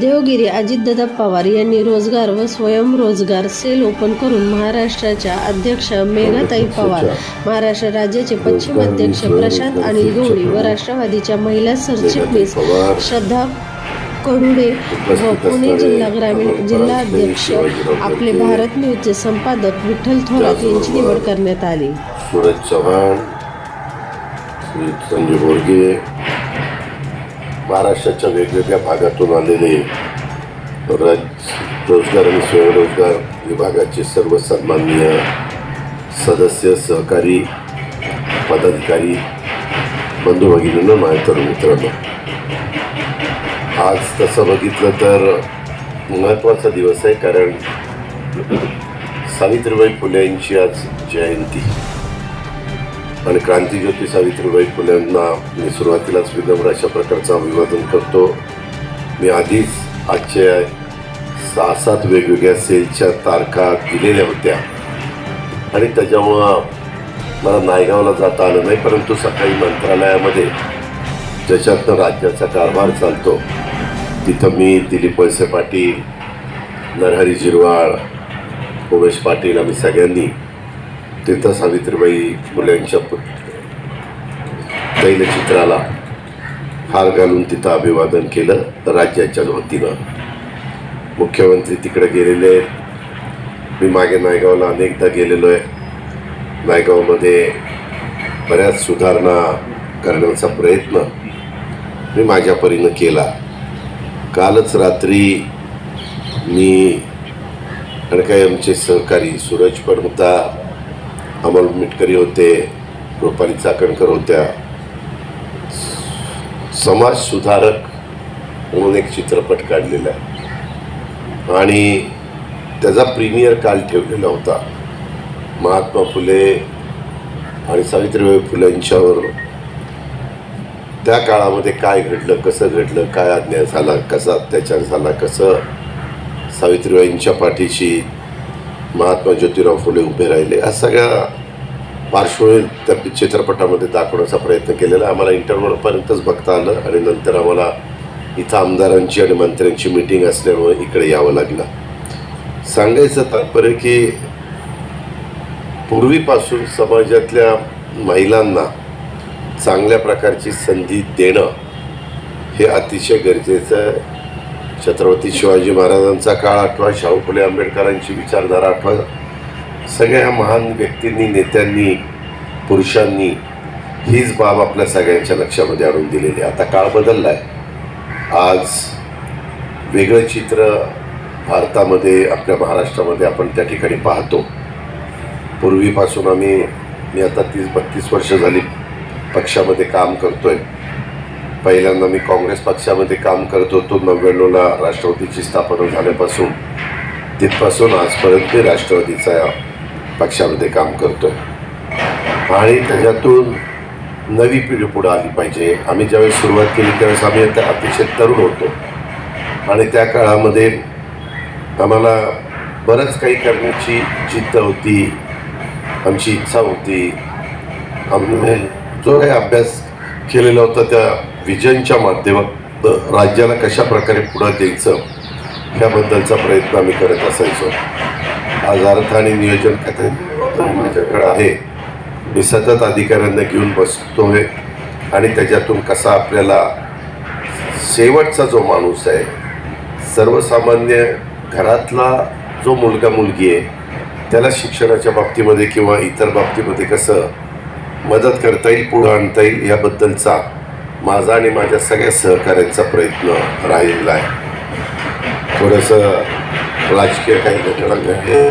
देवगिरी अजितदादा पवार यांनी रोजगार व स्वयंरोजगार सेल ओपन करून महाराष्ट्राच्या अध्यक्ष मेघाताई पवार महाराष्ट्र राज्याचे पश्चिम अध्यक्ष प्रशांत अनिल गवळी व राष्ट्रवादीच्या महिला सरचिटणीस श्रद्धा कडुडे व पुणे जिल्हा ग्रामीण जिल्हा अध्यक्ष आपले भारत न्यूजचे संपादक विठ्ठल थोरात यांची निवड करण्यात आली. सूरज चव्हाण संजय बोरगे महाराष्ट्राच्या वेगवेगळ्या भागातून आलेले राज रोजगार आणि स्वयंरोजगार विभागाचे सर्व सन्माननीय सदस्य सहकारी पदाधिकारी बंधू भगिनींना माझ्या मित्रांनो. आज तसं बघितलं तर महत्त्वाचा दिवस आहे कारण सावित्रीबाई फुले यांची आज जयंती. आणि क्रांतीज्योती सावित्रीबाई फुल्यांना मी सुरुवातीलाच विनम्र अशा प्रकारचं अभिवादन करतो. मी आधीच आजच्या सहा सात वेगवेगळ्या सेलच्या तारखा दिलेल्या होत्या. आणि त्याच्यामुळं मला नायगावला जाता आलं नाही परंतु सकाळी मंत्रालयामध्ये ज्याच्यातनं राज्याचा कारभार चालतो तिथं मी दिलीप वळसे पाटील नरहरी जिरवाळ उमेश पाटील आम्ही सगळ्यांनी तिथं सावित्रीबाई फुलेंच्या पु- तैलचित्राला हार घालून तिथं अभिवादन केलं. राज्याच्या वतीनं मुख्यमंत्री तिकडे गेलेले आहेत. मी मागे नायगावला अनेकदा गेलेलो आहे. नायगावमध्ये बऱ्याच सुधारणा करण्याचा प्रयत्न मी माझ्या परीनं केला. कालच रात्री मी आणि काही आमचे सहकारी सूरज पडमता अमोल मिटकरी होते रुपाली चाकणकर होत्या. समाज सुधारक म्हणून एक चित्रपट काढलेला आहे. आणि त्याचा प्रीमियर काल ठेवलेला होता. महात्मा फुले आणि सावित्रीबाई फुलेंच्यावर त्या काळामध्ये काय घडलं कसं घडलं काय अन्याय झाला कसा अत्याचार झाला कसं सावित्रीबाईंच्या पाठीशी महात्मा ज्योतिराव फुले उभे राहिले. या सगळ्या पार्श्वभूमी त्या चित्रपटामध्ये दाखवण्याचा प्रयत्न केलेला. आम्हाला इंटरव्ह्यूपर्यंतच बघता आलं आणि नंतर आम्हाला इथं आमदारांची आणि मंत्र्यांची मिटिंग असल्यामुळे इकडे यावं लागलं. सांगायचं तात्पर्य की पूर्वीपासून समाजातल्या महिलांना चांगल्या प्रकारची संधी देणं हे अतिशय गरजेचं आहे. छत्रपती शिवाजी महाराजांचा काळ आठवा शाहू फुले आंबेडकरांची विचारधारा आठवा. सगळ्या महान व्यक्तींनी नेत्यांनी पुरुषांनी हीच बाब आपल्या सगळ्यांच्या लक्षामध्ये आणून दिलेली आहे. आता काळ बदलला आहे आज वेगळं चित्र भारतामध्ये आपल्या महाराष्ट्रामध्ये आपण त्या ठिकाणी पाहतो. पूर्वीपासून आम्ही मी आता तीस बत्तीस वर्ष झाली पक्षामध्ये काम करतो आहे पहिल्यांदा मी काँग्रेस पक्षामध्ये काम करत होतो नव्याण्णवला राष्ट्रवादीची स्थापना झाल्यापासून. तिथपासून आजपर्यंत मी राष्ट्रवादीचा पक्षामध्ये काम करतो आणि त्याच्यातून नवी पिढी पुढं आली पाहिजे. आम्ही ज्यावेळेस सुरुवात केली त्यावेळेस आम्ही आता अतिशय तरुण होतो. आणि त्या काळामध्ये आम्हाला बरंच काही करण्याची चित्त होती आमची इच्छा होती. आम्ही जो काही अभ्यास केलेला होता त्या विजनच्या माध्यमात राज्याला कशा प्रकारे पुढं द्यायचं ह्याबद्दलचा प्रयत्न आम्ही करत असायचो. आज अर्थ आणि नियोजन खाते माझ्याकडे आहे. मी सतत अधिकाऱ्यांना घेऊन बसतोय आणि त्याच्यातून कसा आपल्याला शेवटचा जो माणूस आहे सर्वसामान्य घरातला जो मुलगा मुलगी आहे त्याला शिक्षणाच्या बाबतीमध्ये किंवा इतर बाबतीमध्ये कसं मदत करता येईल पुढं आणता येईल याबद्दलचा माझा आणि माझ्या सगळ्या सहकाऱ्यांचा प्रयत्न राहिलेला आहे. थोडंसं राजकीय काही घटना घडल्या.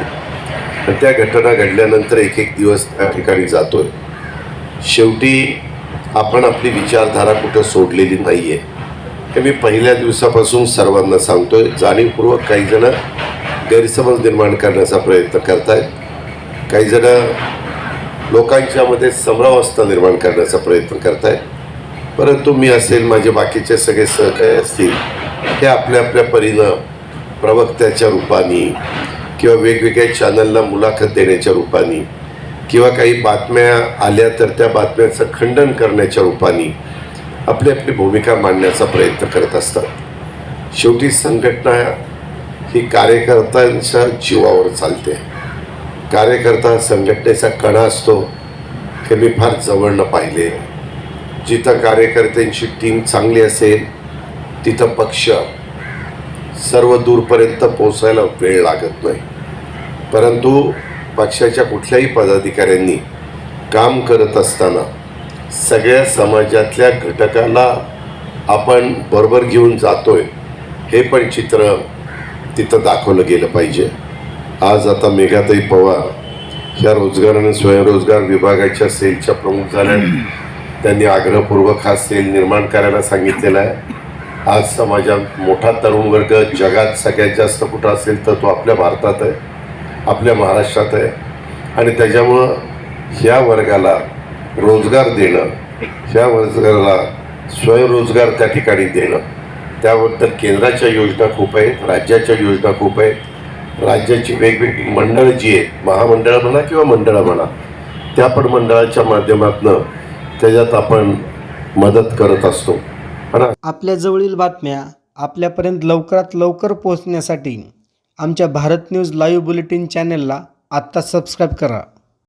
आणि त्या घटना घडल्यानंतर एक एक दिवस त्या ठिकाणी जातो आहे शेवटी आपण आपली विचारधारा कुठं सोडलेली नाही आहे हे मी पहिल्या दिवसापासून सर्वांना सांगतो आहे जाणीवपूर्वक काहीजणं गैरसमज निर्माण करण्याचा प्रयत्न करतायत. काही जण लोकांच्यामध्ये समरावस्था निर्माण करण्याचा प्रयत्न करतायत. परंतु मी असेल माझे बाकीचे सगळे सहकारी असतील हे आपल्या आपल्या परीनं प्रवक्त्याच्या रूपाने किंवा वेगवेगळ्या चॅनलला मुलाखत देण्याच्या रूपाने किंवा काही बातम्या आल्या तर त्या बातम्यांचं खंडन करण्याच्या रूपाने आपली आपली भूमिका मांडण्याचा प्रयत्न करत असतात. शेवटी संघटना ही कार्यकर्त्यांच्या जीवावर चालते. कार्यकर्ता संघटनेचा कणा असतो हे मी फार जवळनं पाहिले. जिथं कार्यकर्त्यांची टीम चांगली असेल तिथं पक्ष सर्व दूरपर्यंत पोचायला वेळ लागत नाही. परंतु पक्षाच्या कुठल्याही पदाधिकाऱ्यांनी काम करत असताना सगळ्या समाजातल्या घटकाला आपण बरोबर घेऊन जातोय हे पण चित्र तिथं दाखवलं गेलं पाहिजे. आज आता मेघाताई पवार ह्या रोजगार आणि स्वयंरोजगार विभागाच्या सेलच्या प्रमुख झाल्या. त्यांनी आग्रहपूर्वक हा सेल निर्माण करायला सांगितलेला आहे. आज समाजात मोठा तरुण वर्ग जगात सगळ्यात जास्त कुठं असेल तर तो आपल्या भारतात आहे आपल्या महाराष्ट्रात आहे. आणि त्याच्यामुळं ह्या वर्गाला रोजगार देणं ह्या वर्गाला स्वयंरोजगार त्या ठिकाणी देणं त्याबद्दल केंद्राच्या योजना खूप आहेत राज्याच्या योजना खूप आहेत. राज्याची वेगवेगळी मंडळं जी आहेत महामंडळं म्हणा किंवा मंडळं म्हणा त्या पण मंडळाच्या माध्यमातून त्याच्यात आपण मदत करत असतो. आपल्या आपल्याजवळील बातम्या आपल्यापर्यंत लवकरात लवकर पोहोचण्यासाठी आमच्या भारत न्यूज लाईव्ह बुलेटिन चॅनेलला आत्ता सबस्क्राईब करा.